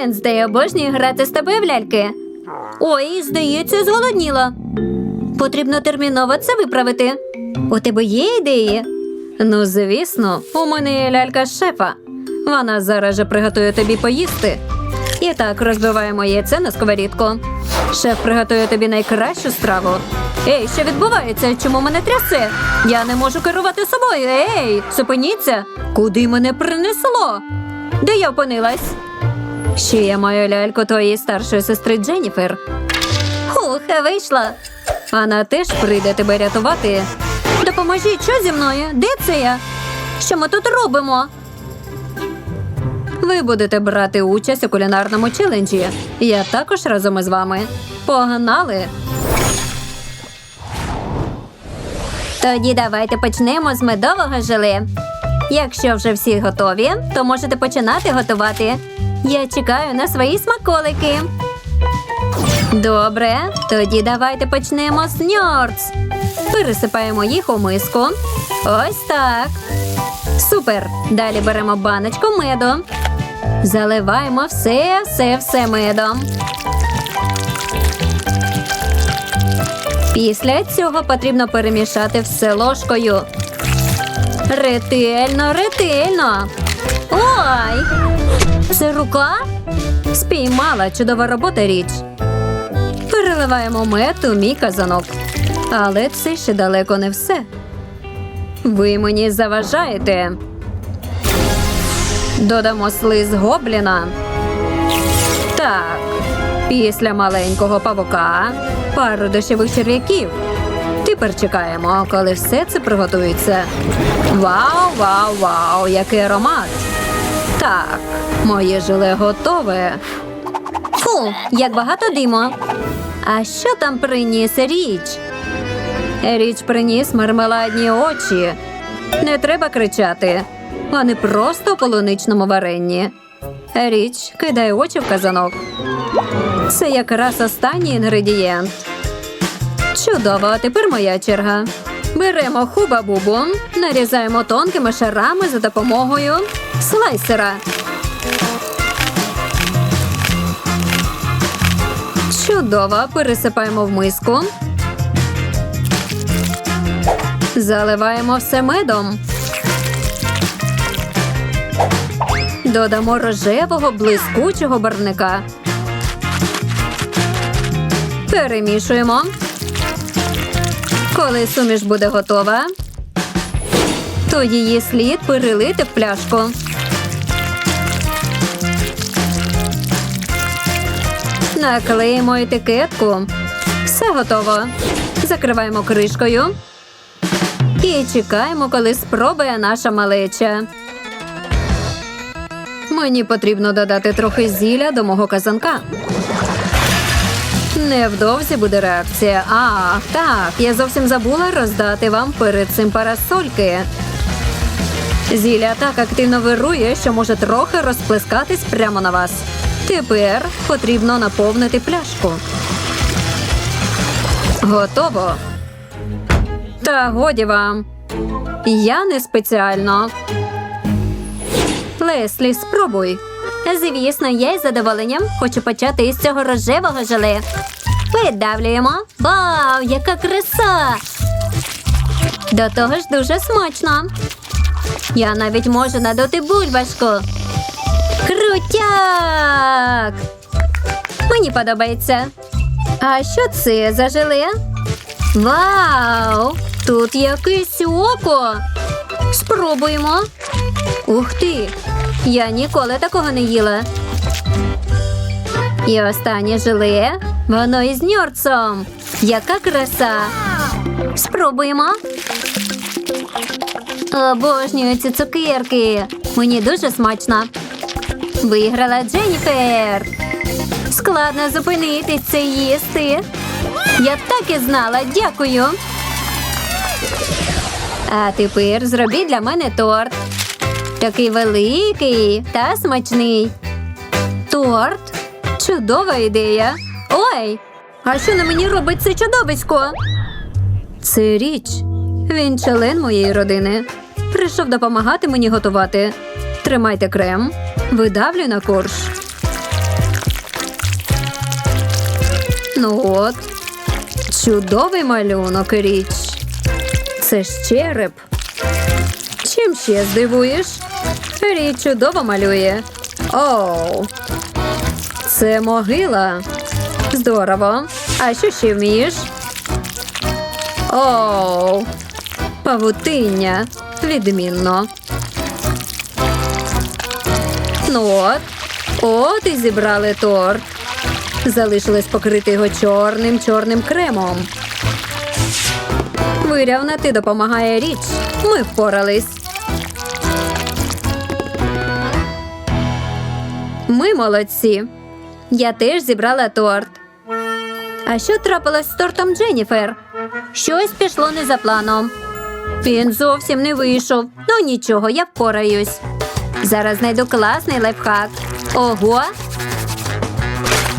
Венздей обожнює грати з тобою в ляльки. Ой, здається, зголодніла. Потрібно терміново це виправити. У тебе є ідеї? Ну, звісно, у мене є лялька шефа. Вона зараз же приготує тобі поїсти. І так розбиваємо яйце на сковорідку. Шеф приготує тобі найкращу страву. Ей, що відбувається? Чому мене трясе? Я не можу керувати собою. Ей, зупиніться! Куди мене принесло? Де я опинилась? Ще я маю ляльку твоєї старшої сестри Дженніфер. Хух, вийшла. Вона теж прийде тебе рятувати. Допоможіть, що зі мною? Де це я? Що ми тут робимо? Ви будете брати участь у кулінарному челенджі. Я також разом із вами. Погнали! Тоді давайте почнемо з медового желе. Якщо вже всі готові, то можете починати готувати. Я чекаю на свої смаколики. Добре, тоді давайте почнемо з ньорц. Пересипаємо їх у миску. Ось так. Супер. Далі беремо баночку меду. Заливаємо все, все, все медом. Після цього потрібно перемішати все ложкою. Ретельно, ретельно. Ой! Це рука? Спіймала чудова робота річ. Переливаємо мед у мій казанок. Але це ще далеко не все. Ви мені заважаєте. Додамо слиз гобліна. Так, після маленького павука пару дощових черв'яків. Тепер чекаємо, коли все це приготується. Вау, вау, вау, який аромат! Так, моє желе готове. Фу, як багато диму. А що там приніс річ? Річ приніс мармеладні очі. Не треба кричати. Вони просто у полуничному варенні. Річ кидає очі в казанок. Це якраз останній інгредієнт. Чудово, а тепер моя черга. Беремо хуба-бубу, нарізаємо тонкими шарами за допомогою слайсера. Чудово, пересипаємо в миску. Заливаємо все медом. Додамо рожевого блискучого барвника. Перемішуємо. Коли суміш буде готова, то її слід перелити в пляшку. Наклеїмо етикетку. Все готово. Закриваємо кришкою і чекаємо, коли спробує наша малеча. Мені потрібно додати трохи зілля до мого казанка. Невдовзі буде реакція. А, так, я зовсім забула роздати вам перед цим парасольки. Зілля так активно вирує, що може трохи розплескатись прямо на вас. Тепер потрібно наповнити пляшку. Готово. Та годі вам. Я не спеціально. Леслі, спробуй. Звісно, я із задоволенням хочу почати із цього рожевого желе. Видавлюємо. Вау, яка краса! До того ж дуже смачно. Я навіть можу надути бульбашку. Крутяк! Мені подобається. А що це за желе? Вау! Тут якесь око. Спробуємо. Ух ти! Я ніколи такого не їла. І останнє желе. Воно із ньорцом. Яка краса. Спробуємо. Обожнюю ці цукерки. Мені дуже смачно. Виграла Дженніфер. Складно зупинитись це їсти. Я так і знала. Дякую. А тепер зробіть для мене торт. Такий великий та смачний. Торт? Чудова ідея. Ой! А що на мені робить це чудовисько? Це річ. Він член моєї родини. Прийшов допомагати мені готувати. Тримайте крем, видавлю на корж. Ну от. Чудовий малюнок річ. Це ж череп. Чим ще здивуєш? Річ чудово малює. Оу. Це могила. Здорово. А що ще вмієш? Оу. Павутиння. Відмінно. Ну от. От і зібрали торт. Залишилось покрити його чорним чорним кремом. Вирявнати допомагає річ. Ми впорались. Ми молодці. Я теж зібрала торт. А що трапилось з тортом Дженніфер? Щось пішло не за планом. Він зовсім не вийшов. Ну нічого, я впораюсь. Зараз знайду класний лайфхак. Ого!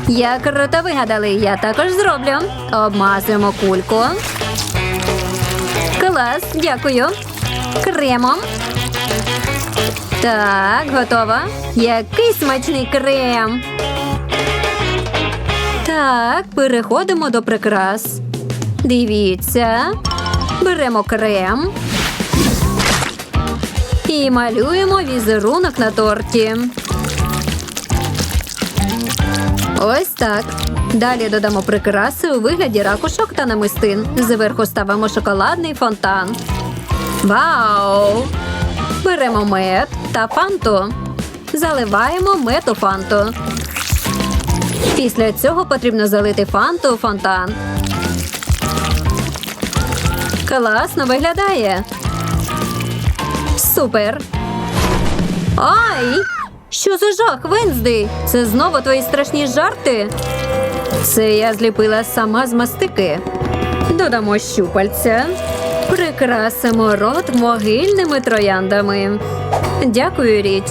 Я круто вигадали, я також зроблю. Обмазуємо кульку. Клас, дякую. Кремом. Так, готово. Який смачний крем. Так, переходимо до прикрас. Дивіться. Беремо крем. І малюємо візерунок на торті. Ось так. Далі додамо прикраси у вигляді ракушок та намистин. Зверху ставимо шоколадний фонтан. Вау! Беремо мед та фанту. Заливаємо мед у фанту. Після цього потрібно залити фанту у фонтан. Класно виглядає. Супер. Ай! Що за жах, Венздей? Це знову твої страшні жарти? Це я зліпила сама з мастики. Додамо щупальця. Прикрасимо рот могильними трояндами. Дякую, річ.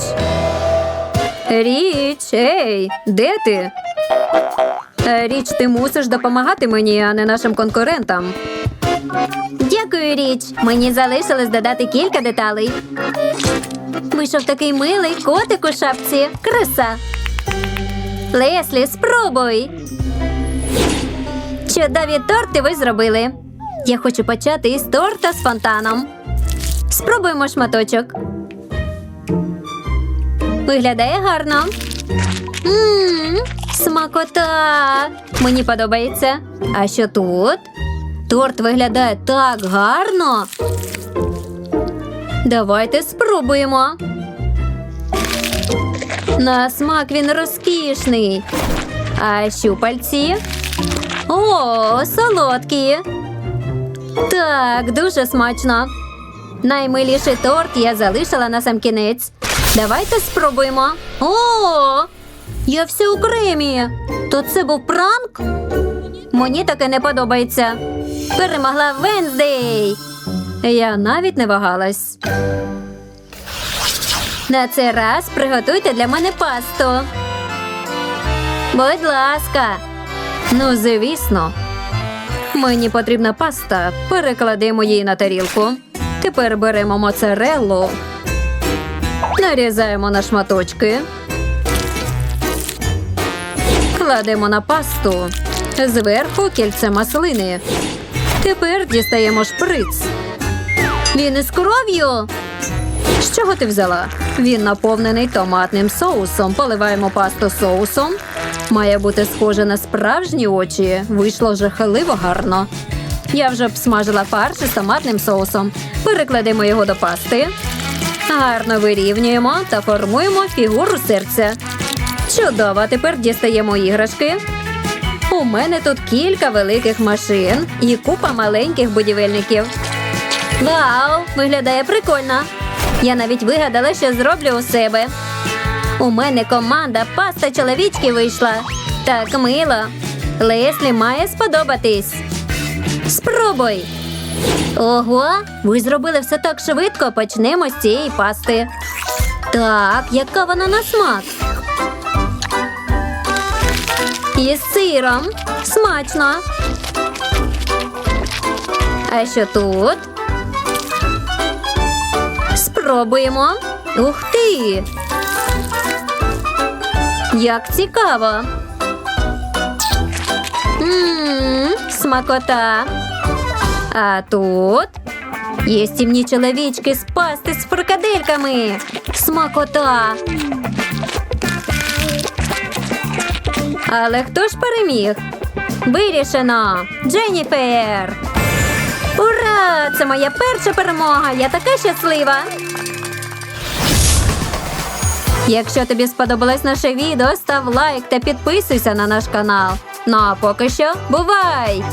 Річ, ей, де ти? Річ, ти мусиш допомагати мені, а не нашим конкурентам. Дякую, річ. Мені залишилось додати кілька деталей. Вийшов такий милий котик у шапці. Краса. Леслі, спробуй. Чудові торти ви зробили. Я хочу почати із торта з фонтаном. Спробуємо шматочок. Виглядає гарно. Мм, смакота. Мені подобається. А що тут? Торт виглядає так гарно. Давайте спробуємо. На смак він розкішний. А щупальці? О, солодкі. Так, дуже смачно. Наймиліший торт я залишила на сам кінець. Давайте спробуємо. О, я вся у кремі. То це був пранк? Мені таке не подобається. Перемогла Венздей. Я навіть не вагалась. На цей раз приготуйте для мене пасту. Будь ласка. Ну, звісно. Мені потрібна паста. Перекладемо її на тарілку. Тепер беремо моцареллу. Нарізаємо на шматочки. Кладемо на пасту. Зверху кільце маслини. Тепер дістаємо шприц. Він із кров'ю. З чого ти взяла? Він наповнений томатним соусом. Поливаємо пасту соусом. Має бути схоже на справжні очі. Вийшло жахливо гарно. Я вже обсмажила фарш із томатним соусом. Перекладемо його до пасти. Гарно вирівнюємо та формуємо фігуру серця. Чудово, тепер дістаємо іграшки. У мене тут кілька великих машин і купа маленьких будівельників. Вау, виглядає прикольно. Я навіть вигадала, що зроблю у себе. У мене команда паста чоловічки вийшла. Так мило. Леслі має сподобатись. Спробуй. Ого, ви зробили все так швидко. Почнемо з цієї пасти. Так, яка вона на смак? Із сиром. Смачно. А що тут? Спробуємо. Ух ти! Як цікаво. Ммм, смакота. А тут є стімні чоловічки з пасти з фрикадельками. Смакота. Але хто ж переміг? Вирішено! Дженніфер! Ура! Це моя перша перемога! Я така щаслива! Якщо тобі сподобалось наше відео, став лайк та підписуйся на наш канал. Ну а поки що, бувай!